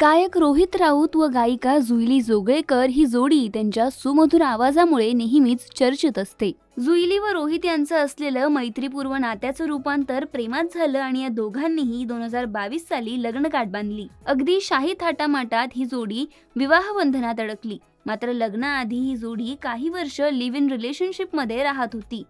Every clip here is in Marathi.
गायक रोहित राऊत व गायिका जुईली जोगळेकर ही जोडी त्यांच्या सुमधुर आवाजामुळे नेहमीच चर्चेत असते. जुईली व रोहित यांचं असलेलं मैत्रीपूर्व नात्याचं रूपांतर प्रेमात झालं आणि या दोघांनीही दोन हजार बावीस साली लग्नगाठ बांधली. अगदी शाही थाटामाटात ही जोडी विवाहबंधनात अडकली. मात्र लग्नाआधी ही जोडी काही वर्ष लिव्ह इन रिलेशनशिपमध्ये राहत होती.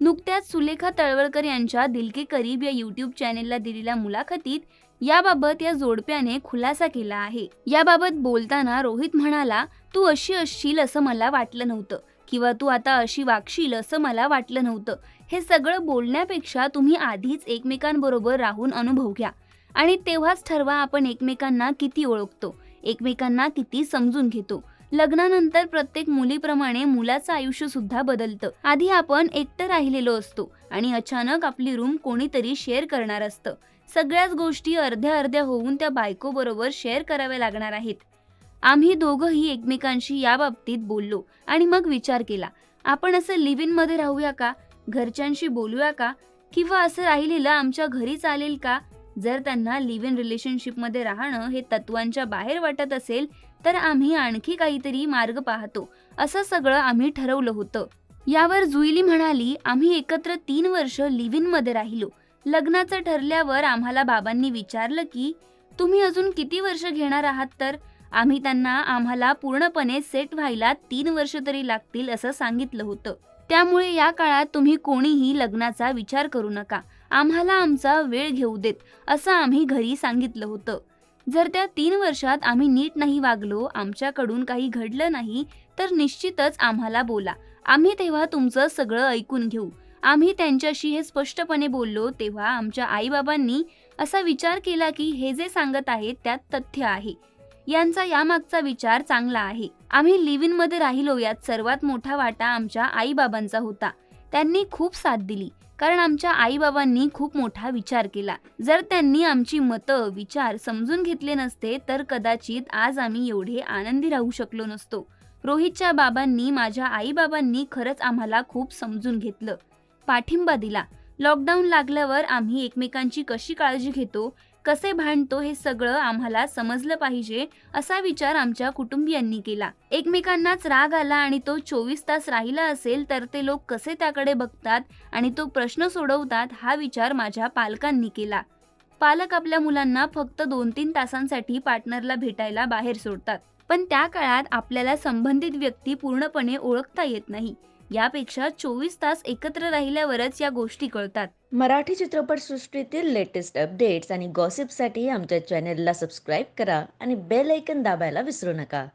नुकत्याच सुलेखा तळवळकर यांच्या दिल के करीब या युट्यूब चॅनेलला दिलेल्या मुलाखतीत याबाबत या जोडप्याने खुलासा केला आहे. याबाबत बोलताना रोहित म्हणाला तू अशी असशील असं मला वाटलं नव्हतं किंवा तू आता अशी वागशील असं मला वाटलं नव्हतं. हे सगळं बोलण्यापेक्षा तुम्ही आधीच एकमेकांबरोबर राहून अनुभव घ्या. आणि तेव्हाच ठरवा आपण एकमेकांना किती ओळखतो एकमेकांना किती समजून घेतो. लग्नानंतर प्रत्येक मुलीप्रमाणे मुलाचं आयुष्य सुद्धा बदलतं. आधी आपण एकटं राहिलेलो असतो आणि अचानक आपली रूम कोणीतरी शेअर करणार असतं. सगळ्याच गोष्टी अर्ध्या अर्ध्या होऊन त्या बायकोबरोबर शेअर कराव्या लागणार आहेत. आम्ही दोघंही एकमेकांशी या बाबतीत बोललो आणि मग विचार केला. आपण असं लिव्ह इनमध्ये राहूया का? घरच्यांशी बोलूया का? किंवा असं राहिलेलं आमच्या घरी चालेल का? जर त्यांना लिव्ह इन रिलेशनशिपमध्ये राहणं हे तत्वांच्या बाहेर वाटत असेल तर आम्ही आणखी काहीतरी मार्ग पाहतो. असं सगळं आम्ही ठरवलं होतं. यावर जुईली म्हणाली आम्ही एकत्र तीन वर्ष लिव्ह इनमध्ये राहिलो. लग्नाचं ठरल्यावर आम्हाला बाबांनी विचारलं की तुम्ही अजून किती वर्ष घेणार आहात तर? आम्ही त्यांना आम्हाला पूर्णपणे सेट व्हायला तीन वर्ष तरी लागतील असं सांगितलं होतं. त्यामुळे या काळात तुम्ही कोणीही लग्नाचा विचार करू नका. आम्हाला आमचा वेळ घेऊ देत असं आम्ही घरी सांगितलं होतं. जर त्या तीन वर्षात आम्ही नीट नाही वागलो आमच्याकडून काही घडलं नाही तर निश्चितच आम्हाला बोला. आम्ही तेव्हा तुमचं सगळं ऐकून घेऊ. आम्ही त्यांच्याशी हे स्पष्टपणे बोललो तेव्हा आमच्या आईबाबांनी असा विचार केला की हे जे सांगत आहेत त्यात तथ्य आहे. यांचा यामागचा विचार चांगला आहे. आम्ही लिव्हमध्ये राहिलो यात सर्वात मोठा वाटा आमच्या आईबाबांचा होता. त्यांनी खूप साथ दिली कारण आमच्या आईबाबांनी खूप मोठा विचार केला. जर त्यांनी आमची मतं विचार समजून घेतले नसते तर कदाचित आज आम्ही एवढे आनंदी राहू शकलो नसतो. रोहितच्या बाबांनी माझ्या आईबाबांनी खरंच आम्हाला खूप समजून घेतलं. पाठिंबा दिला. लॉकडाऊन लागल्यावर आम्ही एकमेकांची कशी काळजी घेतो कसे भांडतो हे सगळं आम्हाला समजलं पाहिजे असा विचार आमच्या कुटुंबियांनी केला. एकमेकांनाच राग आला आणि तो चोवीस तास राहिला असेल तर ते लोक कसे त्याकडे बघतात आणि तो प्रश्न सोडवतात हा विचार माझ्या पालकांनी केला. पालक आपल्या मुलांना फक्त दोन तीन तासांसाठी पार्टनरला भेटायला बाहेर सोडतात. पण त्या काळात आपल्याला संबंधित व्यक्ती पूर्णपणे ओळखता येत नाही. यापेक्षा चोवीस तास एकत्र राहिल्यावरच या गोष्टी कळतात. मराठी चित्रपटसृष्टीतील लेटेस्ट अपडेट्स आणि गॉसिपसाठी आमच्या चॅनेलला सबस्क्राईब करा आणि बेल ऐकन दाबायला विसरू नका.